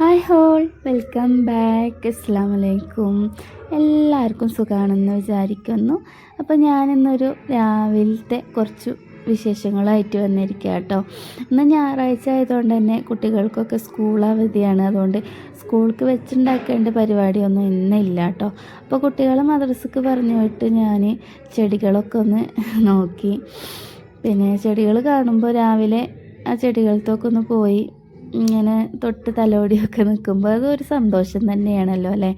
Hi whole welcome back. അസ്സാം വലൈക്കും എല്ലാവർക്കും സുഖമാണെന്ന് വിചാരിക്കുന്നു. അപ്പോൾ ഞാനിന്നൊരു രാവിലത്തെ കുറച്ച് വിശേഷങ്ങളായിട്ട് വന്നിരിക്കുക കേട്ടോ ഇന്ന് ഞായറാഴ്ച ആയതുകൊണ്ട് തന്നെ കുട്ടികൾക്കൊക്കെ സ്കൂൾ അവധിയാണ്. അതുകൊണ്ട് സ്കൂൾക്ക് വെച്ചുണ്ടാക്കേണ്ട പരിപാടിയൊന്നും ഇന്നില്ല കേട്ടോ അപ്പോൾ കുട്ടികളെ മദ്രസക്ക് പറഞ്ഞു വിട്ട് ഞാൻ ചെടികളൊക്കെ ഒന്ന് നോക്കി. പിന്നെ ചെടികൾ കാണുമ്പോൾ രാവിലെ ആ ചെടികളത്തൊക്കെ ഒന്ന് പോയി ഇങ്ങനെ തൊട്ട് തലോടിയൊക്കെ നിൽക്കുമ്പോൾ അതൊരു സന്തോഷം തന്നെയാണല്ലോ അല്ലേ?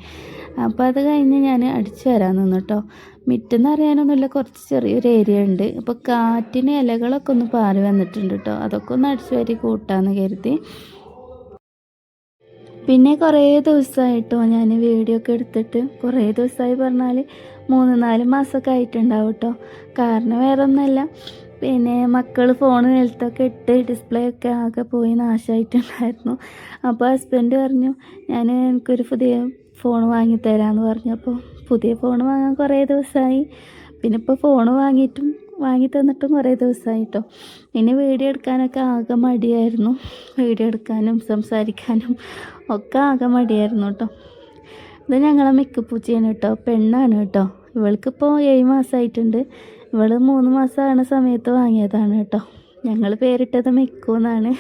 അപ്പോൾ അത് കഴിഞ്ഞ് ഞാൻ അടിച്ചു വരാൻ നിന്നു കേട്ടോ മിറ്റെന്ന് അറിയാനൊന്നുമില്ല കുറച്ച് ചെറിയൊരു ഏരിയ ഉണ്ട്. അപ്പോൾ കാറ്റിന് ഇലകളൊക്കെ ഒന്ന് പാറി വന്നിട്ടുണ്ട് കേട്ടോ അതൊക്കെ ഒന്ന് അടിച്ചു വരി കൂട്ടാമെന്ന് കരുതി. പിന്നെ കുറേ ദിവസമായിട്ടോ ഞാൻ വീഡിയോ ഒക്കെ എടുത്തിട്ട്. കുറേ ദിവസമായി പറഞ്ഞാൽ മൂന്ന് നാല് മാസമൊക്കെ ആയിട്ടുണ്ടാവും കേട്ടോ കാരണം വേറെ ഒന്നുമല്ല പിന്നെ മക്കൾ ഫോൺ നിലത്തൊക്കെ ഇട്ട് ഡിസ്പ്ലേ ഒക്കെ ആകെ പോയി നാശമായിട്ടുണ്ടായിരുന്നു അപ്പോൾ ഹസ്ബൻഡ് പറഞ്ഞു ഞാൻ എനിക്കൊരു പുതിയ ഫോൺ വാങ്ങിത്തരാമെന്ന് പറഞ്ഞു. അപ്പോൾ പുതിയ ഫോൺ വാങ്ങാൻ കുറേ ദിവസമായി പിന്നെ ഇപ്പോൾ ഫോൺ വാങ്ങിയിട്ടും വാങ്ങി തന്നിട്ടും കുറേ ദിവസമായി കേട്ടോ പിന്നെ വീഡിയോ എടുക്കാനൊക്കെ ആകെ മടിയായിരുന്നു. വീഡിയോ എടുക്കാനും സംസാരിക്കാനും ഒക്കെ ആകെ മടിയായിരുന്നു കേട്ടോ ഇത് ഞങ്ങളെ മിക്കപ്പൂച്ചയാണ് കേട്ടോ പെണ്ണാണ് കേട്ടോ ഇവൾക്കിപ്പോൾ ഏഴ് മാസമായിട്ടുണ്ട് ഇവൾ മൂന്ന് മാസമാണ് സമയത്ത് വാങ്ങിയതാണ് കേട്ടോ. ഞങ്ങൾ പേരിട്ടത് മിക്കു എന്നാണ്.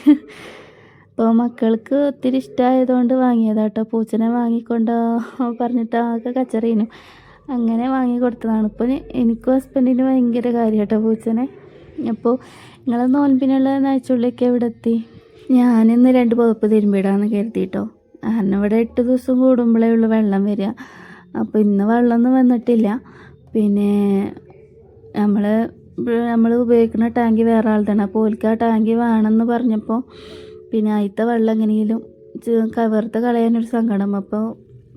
അപ്പോൾ മക്കൾക്ക് ഒത്തിരി ഇഷ്ടമായതുകൊണ്ട് വാങ്ങിയതാണ് കേട്ടോ. പൂച്ചനെ വാങ്ങിക്കൊണ്ട് പറഞ്ഞിട്ട് ആകെ അങ്ങനെ വാങ്ങി കൊടുത്തതാണ്. ഇപ്പോൾ എനിക്കും ഹസ്ബൻഡിന് ഭയങ്കര കാര്യം കേട്ടോ പൂച്ചനെ. അപ്പോൾ നിങ്ങളെ നോൻപിനുള്ള നയച്ചുള്ളിയൊക്കെ എവിടെ എത്തി? ഞാനിന്ന് രണ്ട് പുതപ്പ് തിരുമ്പിടാന്ന് കരുതിയിട്ടോ കാരണം ഇവിടെ എട്ട് ദിവസം കൂടുമ്പോഴേ ഉള്ളൂ വെള്ളം വരിക. അപ്പോൾ ഇന്ന് വെള്ളമൊന്നും വന്നിട്ടില്ല. പിന്നെ നമ്മൾ നമ്മൾ ഉപയോഗിക്കുന്ന ടാങ്ക് വേറെ ആളുടെയാണ് അപ്പോൾ ഓൽക്ക് ആ ടാങ്ക് വേണമെന്ന് പറഞ്ഞപ്പോൾ പിന്നെ ആദ്യത്തെ വെള്ളം എങ്ങനെയെങ്കിലും കവർത്ത് കളയാനൊരു സങ്കടം. അപ്പോൾ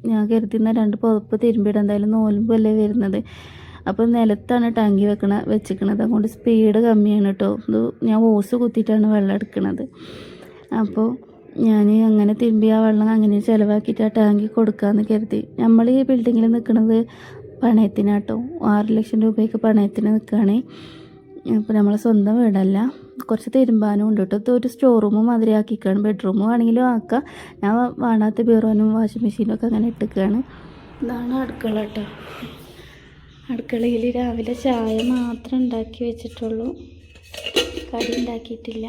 ഞാൻ കരുതുന്ന രണ്ട് പുതപ്പ് തിരുമ്പിടും എന്തായാലും നോലുമ്പല്ലേ വരുന്നത്. അപ്പോൾ നിലത്താണ് ടാങ്കി വെക്കണ വെച്ചിക്കണത്. അതുകൊണ്ട് സ്പീഡ് കമ്മിയാണ് കേട്ടോ ഇത് ഞാൻ ഓസ് കുത്തിയിട്ടാണ് വെള്ളം എടുക്കുന്നത് അപ്പോൾ ഞാൻ അങ്ങനെ തിരുമ്പി ആ വെള്ളം അങ്ങനെ ചിലവാക്കിയിട്ട് ആ ടാങ്കി കൊടുക്കാമെന്ന് കരുതി. നമ്മൾ ഈ ബിൽഡിങ്ങിൽ നിൽക്കുന്നത് പണയത്തിനാട്ടോ. ആറ് ലക്ഷം രൂപയൊക്കെ പണയത്തിന് നിൽക്കുകയാണ്. അപ്പോൾ നമ്മളെ സ്വന്തം വീടല്ല. കുറച്ച് തിരുമ്പാനും ഉണ്ട് കേട്ടോ. ഒരു സ്റ്റോർ റൂം മാതിരി ആക്കിക്കാണ് ബെഡ്റൂം വേണമെങ്കിലും ആക്കാം. ഞാൻ വേണാത്ത ബീറോനും വാഷിംഗ് മെഷീനും ഒക്കെ അങ്ങനെ ഇട്ടിക്കുകയാണ് ഇതാണ് അടുക്കള കേട്ടോ. അടുക്കളയിൽ രാവിലെ ചായ മാത്രം ഉണ്ടാക്കി വെച്ചിട്ടുള്ളൂ. കടി ഉണ്ടാക്കിയിട്ടില്ല.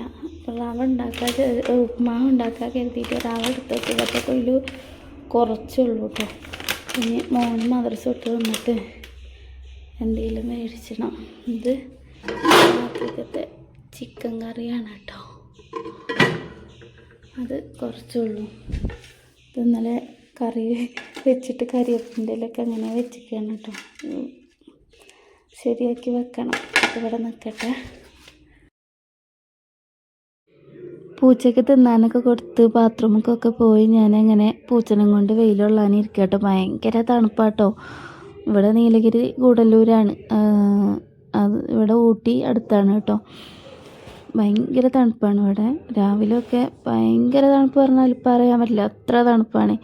റവ ഉണ്ടാക്കാൻ ഉപ്മാവ് ഉണ്ടാക്കാൻ കരുതിയിട്ട് റവ എടുത്ത് വെച്ചിട്ടൊക്കെ ഒരു കുറച്ചുള്ളൂ കേട്ടോ. ഇനി മോൻ മദ്രസ വിട്ട് വന്നിട്ട് എന്തെങ്കിലും മേടിച്ചിടണം ഇത് രാത്രിക്കത്തെ ചിക്കൻ കറിയാണ് കേട്ടോ. അത് കുറച്ചേ ഉള്ളൂ. ഇത് ഇന്നലെ കറി വെച്ചിട്ട് കറിവേപ്പിന്റെ ഇലയൊക്കെ അങ്ങനെ വെച്ചിരിക്കുകയാണ് കേട്ടോ. ശരിയാക്കി വെക്കണം. ഇവിടെ നിൽക്കട്ടെ. പൂച്ചയ്ക്ക് തിന്നാനൊക്കെ കൊടുത്ത് ബാത്റൂമൊക്കെ പോയി ഞാനങ്ങനെ പൂച്ചനം കൊണ്ട് വെയിലുള്ളാനിരിക്കുക കേട്ടോ ഭയങ്കര തണുപ്പാട്ടോ. ഇവിടെ നീലഗിരി ഗൂഡല്ലൂരാണ്. അത് ഇവിടെ ഊട്ടി അടുത്താണ് കേട്ടോ. ഭയങ്കര തണുപ്പാണ് ഇവിടെ. രാവിലെയൊക്കെ ഭയങ്കര തണുപ്പ് പറഞ്ഞാൽ പറയാൻ പറ്റില്ല. അത്ര തണുപ്പാണ്.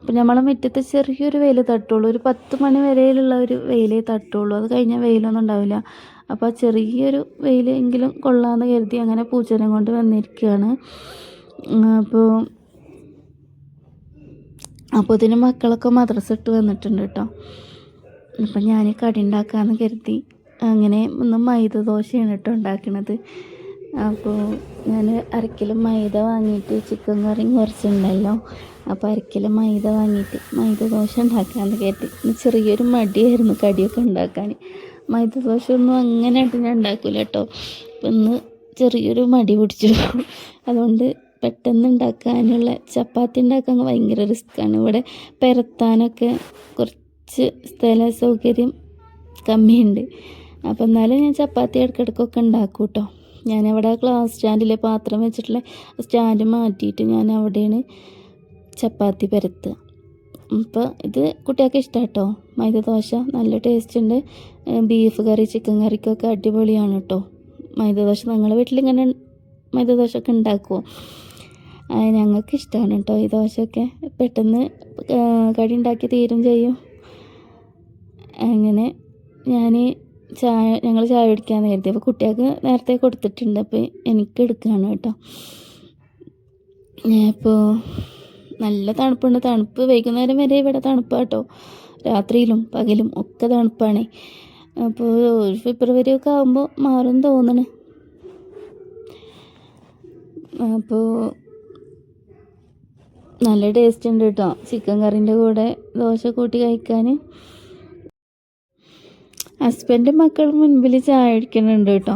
അപ്പം നമ്മളെ മുറ്റത്ത് ചെറിയൊരു വെയിൽ തട്ടുള്ളൂ. ഒരു പത്ത് മണി വരെയുള്ള ഒരു വെയിലേ തട്ടുള്ളൂ. അത് കഴിഞ്ഞാൽ വെയിലൊന്നും ഉണ്ടാവില്ല. അപ്പോൾ ചെറിയൊരു വെയിലെങ്കിലും കൊള്ളാമെന്ന് കരുതി അങ്ങനെ പൂച്ചനെ കൊണ്ട് വന്നിരിക്കുകയാണ് അപ്പോൾ അപ്പോൾ ഇതിന് മക്കളൊക്കെ മദ്രസ ഇട്ട് വന്നിട്ടുണ്ട് കേട്ടോ. അപ്പം ഞാൻ കടി ഉണ്ടാക്കാമെന്ന് കരുതി. അങ്ങനെ ഒന്ന് മൈദ ദോശയാണ് കേട്ടോ ഉണ്ടാക്കണത്. അപ്പോൾ ഞാൻ അരക്കിലും മൈദ വാങ്ങിയിട്ട് ചിക്കൻ കറിയും കുറച്ചുണ്ടല്ലോ അപ്പോൾ അരക്കിലും മൈദ വാങ്ങിയിട്ട് മൈദ ദോശ ഉണ്ടാക്കാമെന്ന് കരുതി. ചെറിയൊരു മടിയായിരുന്നു കടിയൊക്കെ ഉണ്ടാക്കാൻ മൈദ ദോശ ഒന്നും അങ്ങനെയായിട്ട് ഞാൻ ഉണ്ടാക്കില്ല കേട്ടോ. അപ്പം ഇന്ന് ചെറിയൊരു മടി പിടിച്ചു. അതുകൊണ്ട് പെട്ടെന്ന് ഉണ്ടാക്കാനുള്ള ചപ്പാത്തി ഉണ്ടാക്കാൻ ഭയങ്കര റിസ്ക്കാണ് ഇവിടെ പരത്താനൊക്കെ കുറച്ച് സ്ഥല സൗകര്യം കമ്മിയുണ്ട്. അപ്പം എന്നാലും ഞാൻ ചപ്പാത്തി ഇടയ്ക്കിടയ്ക്കൊക്കെ ഉണ്ടാക്കും കേട്ടോ. ഞാനവിടെ ക്ലാസ് സ്റ്റാൻഡിലെ പാത്രം വെച്ചിട്ടുള്ള സ്റ്റാൻഡ് മാറ്റിയിട്ട് ഞാൻ അവിടെയാണ് ചപ്പാത്തി പരത്തുക. അപ്പോൾ ഇത് കുട്ടികൾക്ക് ഇഷ്ടം കേട്ടോ മൈദ ദോശ നല്ല ടേസ്റ്റ് ഉണ്ട്. ബീഫ് കറി ചിക്കൻ കറിക്കൊക്കെ അടിപൊളിയാണ് കേട്ടോ മൈദ ദോശ നിങ്ങളുടെ വീട്ടിലിങ്ങനെ മൈദ ദോശ ഒക്കെ ഉണ്ടാക്കുമോ ഞങ്ങൾക്ക് ഇഷ്ടമാണ് കേട്ടോ ഈ ദോശയൊക്കെ. പെട്ടെന്ന് കടി ഉണ്ടാക്കി തീരും ചെയ്യും. അങ്ങനെ ഞാൻ ചായ ഞങ്ങൾ ചായ കുടിക്കാമെന്ന് കരുതി അപ്പോൾ കുട്ടികൾക്ക് നേരത്തെ കൊടുത്തിട്ടുണ്ട് അപ്പോൾ എനിക്ക് എടുക്കുകയാണ് കേട്ടോ അപ്പോൾ നല്ല തണുപ്പുണ്ട്. തണുപ്പ് വൈകുന്നേരം വരെ ഇവിടെ തണുപ്പാട്ടോ രാത്രിയിലും പകലും ഒക്കെ തണുപ്പാണ്. അപ്പോൾ ഒരു ഫെബ്രുവരി ഒക്കെ ആകുമ്പോൾ മാറും തോന്നണ്. അപ്പോൾ നല്ല ടേസ്റ്റ് ഉണ്ട് കേട്ടോ ചിക്കൻ കറിന്റെ കൂടെ ദോശ കൂട്ടി കഴിക്കാൻ ഹസ്ബൻഡും മക്കളും മുൻപിൽ ചായ അടിക്കുന്നുണ്ട് കേട്ടോ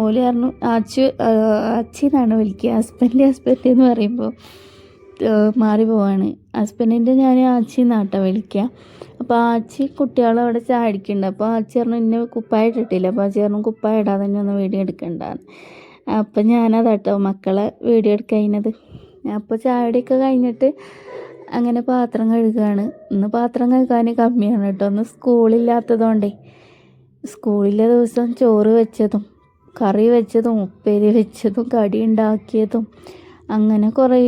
ഓൽ പറഞ്ഞു ആച്ചു ആച്ചി വിളിക്കുക. ഹസ്ബൻഡ് ഹസ്ബൻഡ് എന്ന് പറയുമ്പോൾ മാറി പോവാണ്. ഹസ്ബൻഡിന്റെ ഞാൻ ആച്ചി എന്നാട്ടോ വിളിക്കുക അപ്പോൾ ആച്ചി കുട്ടികളെ അവിടെ ചാടിക്കുന്നുണ്ട് അപ്പോൾ ആച്ചി പറഞ്ഞു എന്നെ കുപ്പായ ഇട്ടിട്ടില്ല. അപ്പോൾ ആച്ചി പറഞ്ഞു കുപ്പായ ഇടാതെ തന്നെ ഒന്ന് വീഡിയോ എടുക്കണ്ടാന്ന്. അപ്പം ഞാനതാട്ടോ മക്കളെ വീഡിയോ എടുക്കുന്നത് അപ്പോൾ ചാടിയൊക്കെ കഴിഞ്ഞിട്ട് അങ്ങനെ പാത്രം കഴുകുകയാണ് ഇന്ന് പാത്രം കഴുകാൻ കമ്മിയാണ് കേട്ടോ. ഒന്ന് സ്കൂളില്ലാത്തതുകൊണ്ടേ സ്കൂളിലെ ദിവസം ചോറ് വെച്ചതും കറി വെച്ചതും ഉപ്പേരി വെച്ചതും കടി ഉണ്ടാക്കിയതും അങ്ങനെ കുറേ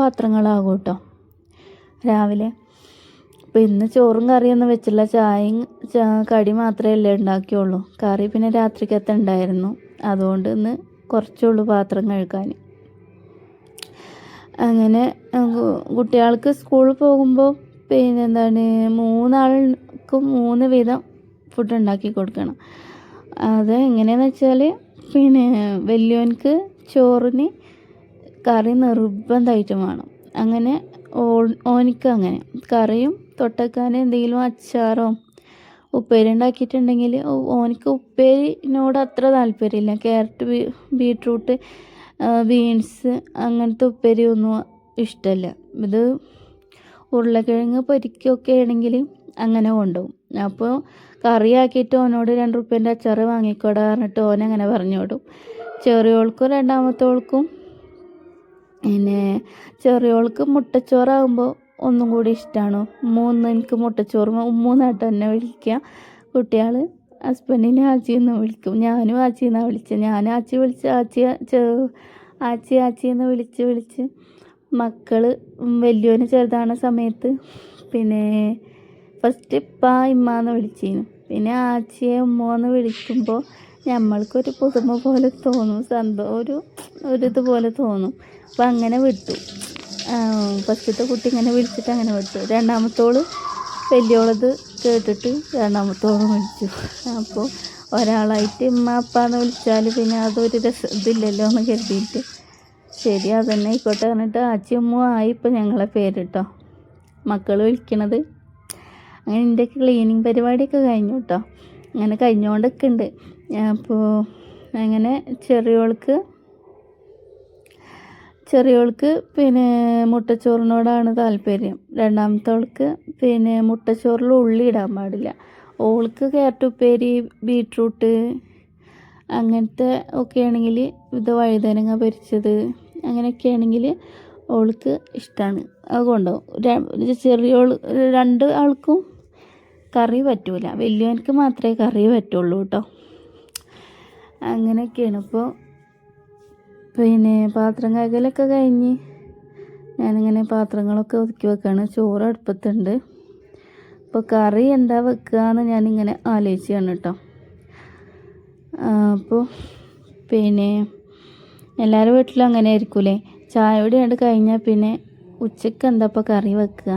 പാത്രങ്ങളാകും കേട്ടോ രാവിലെ അപ്പോൾ ഇന്ന് ചോറും കറിയൊന്നും വെച്ചില്ല. ചായയും കടി മാത്രമേ അല്ലേ ഉണ്ടാക്കിയുള്ളൂ. കറി പിന്നെ രാത്രിക്കത്തെ ഉണ്ടായിരുന്നു. അതുകൊണ്ട് ഇന്ന് കുറച്ചേ ഉള്ളൂ പാത്രം കഴുകാൻ. അങ്ങനെ കുട്ടികൾക്ക് സ്കൂളിൽ പോകുമ്പോൾ പിന്നെ എന്താണ് മൂന്നാൾക്ക് മൂന്ന് വീതം ഫുഡ് ഉണ്ടാക്കി കൊടുക്കണം. അത് എങ്ങനെയാന്ന് വെച്ചാൽ പിന്നെ വലിയവനക്ക് ചോറിന് കറി നിർബന്ധമായിട്ടും വേണം. അങ്ങനെ ഓനിക്ക് അങ്ങനെ. കറിയും തൊട്ടക്കാൻ എന്തെങ്കിലും അച്ചാറോ ഉപ്പേരി ഉണ്ടാക്കിയിട്ടുണ്ടെങ്കിൽ ഓനിക്ക് ഉപ്പേരിനോട് അത്ര താല്പര്യമില്ല. ക്യാരറ്റ് ബീ ബീട്രൂട്ട് ബീൻസ് അങ്ങനത്തെ ഉപ്പേരി ഒന്നും ഇഷ്ടമല്ല. ഇത് ഉരുളക്കിഴങ്ങ് പൊരിക്കുകയൊക്കെ ആണെങ്കിൽ അങ്ങനെ കൊണ്ടുപോകും. അപ്പോൾ കറിയാക്കിയിട്ട് ഓനോട് രണ്ട് റുപ്യന്റെ അച്ചാറ് വാങ്ങിക്കോടാ പറഞ്ഞിട്ട് ഓനങ്ങനെ പറഞ്ഞു വിടും. ചെറിയോൾക്കും രണ്ടാമത്തോൾക്കും പിന്നെ ചെറിയോൾക്ക് മുട്ടച്ചോറാകുമ്പോൾ ഒന്നും കൂടി ഇഷ്ടമാണ് മൂന്ന് എനിക്ക് മുട്ടച്ചോറ് മൂന്നായിട്ട് തന്നെ വിളിക്കുക കുട്ടികൾ ഹസ്ബൻഡിനെ ആച്ചി എന്ന് വിളിക്കും. ഞാനും ആച്ചി എന്നാണ് വിളിച്ചത് ഞാൻ ആച്ചി വിളിച്ച് ആച്ചി ആച്ചി ആച്ചി എന്ന് വിളിച്ച് വിളിച്ച് മക്കൾ വലിയവന് ചെറുതാണ് സമയത്ത് പിന്നെ ഫസ്റ്റ് ഇപ്പ ഇമ്മ എന്ന് വിളിച്ചിരുന്നു പിന്നെ ആച്ചിയെ ഉമ്മ എന്ന് വിളിക്കുമ്പോൾ നമ്മൾക്കൊരു പുതുമ പോലെ തോന്നും. സന്തോ ഒരു ഒരു ഇതുപോലെ തോന്നും. അപ്പം അങ്ങനെ വിട്ടു. ഫസ്റ്റത്തെ കുട്ടി ഇങ്ങനെ വിളിച്ചിട്ട് അങ്ങനെ വിട്ടു. രണ്ടാമത്തോൾ വലിയോളത് കേട്ടിട്ട് രണ്ടാമത്തോളം വിളിച്ചു. അപ്പോൾ ഒരാളായിട്ട് ഇമ്മ അപ്പ എന്ന് വിളിച്ചാൽ പിന്നെ അതൊരു രസ ഇതില്ലല്ലോ എന്ന് കരുതിയിട്ട്. ശരി അതന്നെ ആയിക്കോട്ടെ പറഞ്ഞിട്ട് ആച്ചി ഉമ്മ ആയി ഇപ്പം ഞങ്ങളെ പേരിട്ടോ. മക്കൾ വിളിക്കണത്. അങ്ങനെ എന്റെ ക്ലീനിങ് പരിപാടിയൊക്കെ കഴിഞ്ഞു കേട്ടോ അങ്ങനെ കഴിഞ്ഞുകൊണ്ടൊക്കെ ഉണ്ട് അപ്പോൾ അങ്ങനെ ചെറിയോൾക്ക് ചെറിയോൾക്ക് പിന്നെ മുട്ടച്ചോറിനോടാണ് താല്പര്യം. രണ്ടാമത്തോൾക്ക് പിന്നെ മുട്ടച്ചോറിൽ ഉള്ളി ഇടാൻ പാടില്ല. ഓൾക്ക് ക്യാരറ്റ് ഉപ്പേരി ബീട്രൂട്ട് അങ്ങനത്തെ ഒക്കെ ആണെങ്കിൽ ഇത് വഴുതനങ്ങ പൊരിച്ചത് അങ്ങനെയൊക്കെ ആണെങ്കിൽ ഓൾക്ക് ഇഷ്ടമാണ് അത് കൊണ്ടുപോകും. ചെറിയോൾ രണ്ട് ആൾക്കും കറി പറ്റൂല. വലിയവനക്ക് മാത്രമേ കറി പറ്റുള്ളൂ കേട്ടോ. അങ്ങനെയൊക്കെയാണ്. ഇപ്പോൾ പിന്നെ പാത്രം കഴുകലൊക്കെ കഴിഞ്ഞ് ഞാനിങ്ങനെ പാത്രങ്ങളൊക്കെ ഒതുക്കി വെക്കുകയാണ് ചോറ് അടുപ്പത്തുണ്ട്. അപ്പോൾ കറി എന്താ വെക്കുക എന്ന് ഞാനിങ്ങനെ ആലോചിച്ചാണ് കേട്ടോ. അപ്പോൾ പിന്നെ എല്ലാവരുടെ വീട്ടിലും അങ്ങനെ ആയിരിക്കൂലേ ചായ കൂടി കണ്ട് കഴിഞ്ഞാൽ പിന്നെ ഉച്ചയ്ക്ക് എന്താ ഇപ്പോൾ കറി വെക്കുക?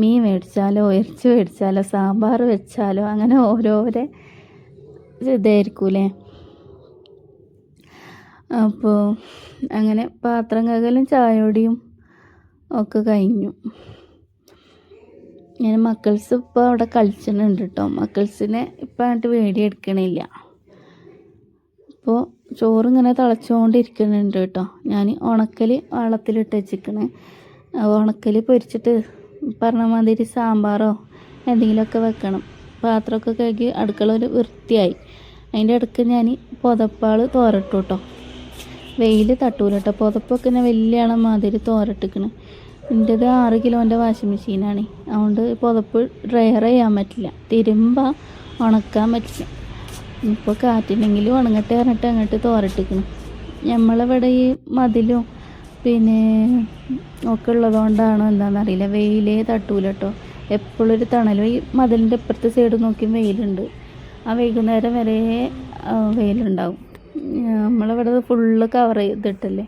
മീൻ മേടിച്ചാലോ ഇറച്ചി മേടിച്ചാലോ സാമ്പാർ വെച്ചാലോ അങ്ങനെ ഓരോരോ ഇതായിരിക്കൂലേ? അപ്പോൾ അങ്ങനെ പാത്രം കകലും ചായോടിയും ഒക്കെ കഴിഞ്ഞു. ഞാൻ മക്കൾസ് ഇപ്പോൾ അവിടെ കളിച്ചിട്ടുണ്ട് കേട്ടോ മക്കൾസിനെ ഇപ്പം ആയിട്ട് വേടിയെടുക്കണില്ല അപ്പോൾ ചോറ് ഇങ്ങനെ തിളച്ചുകൊണ്ടിരിക്കുന്നുണ്ട് കേട്ടോ ഞാൻ ഉണക്കൽ വെള്ളത്തിലിട്ട് വെച്ചിരിക്കണേ ഉണക്കൽ പൊരിച്ചിട്ട് പറഞ്ഞ മാതിരി സാമ്പാറോ എന്തെങ്കിലുമൊക്കെ വെക്കണം. പാത്രമൊക്കെ കഴുകി അടുക്കള ഒരു വൃത്തിയായി. അതിന്റെ ഇടയ്ക്ക് ഞാൻ പുതപ്പാൾ തോരട്ടു കേട്ടോ വെയിൽ തട്ടൂലട്ടോ പുതപ്പൊക്കെ ഞാൻ വലിയ ആളെ മാതിരി തോരട്ടിക്കണ്. എന്റേത് ആറ് കിലോന്റെ വാഷിംഗ് മെഷീനാണ്. അതുകൊണ്ട് പുതപ്പ് ഡ്രയർ ചെയ്യാൻ പറ്റില്ല. തിരുമ്പ ഉണക്കാൻ പറ്റില്ല. ഇപ്പോൾ കാറ്റിനെങ്കിലും ഉണങ്ങട്ടെ പറഞ്ഞിട്ട് അങ്ങോട്ട് തോരട്ടിക്കണം. നമ്മളിവിടെ ഈ മതിലും പിന്നെ ഒക്കെ ഉള്ളതുകൊണ്ടാണോ എന്താണെന്നറിയില്ല വെയിലേ തട്ടൂല കേട്ടോ എപ്പോഴും ഒരു തണലും. ഈ മതിലിന്റെ ഇപ്പുറത്തെ സൈഡ് നോക്കി വെയിലുണ്ട്. ആ വൈകുന്നേരം വരെ വെയിലുണ്ടാവും. നമ്മളിവിടെ ഫുള്ള് കവർ ചെയ്തിട്ടല്ലേ?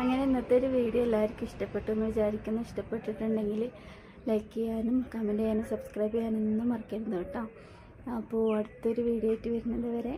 അങ്ങനെ ഇന്നത്തെ ഒരു വീഡിയോ എല്ലാവർക്കും ഇഷ്ടപ്പെട്ടു എന്ന് വിചാരിക്കുന്നു. ഇഷ്ടപ്പെട്ടിട്ടുണ്ടെങ്കിൽ ലൈക്ക് ചെയ്യാനും കമന്റ് ചെയ്യാനും സബ്സ്ക്രൈബ് ചെയ്യാനും ഒന്നും മറക്കരുത് കേട്ടോ. അപ്പോൾ അടുത്തൊരു വീഡിയോ ആയിട്ട് വരുന്നത് വരെ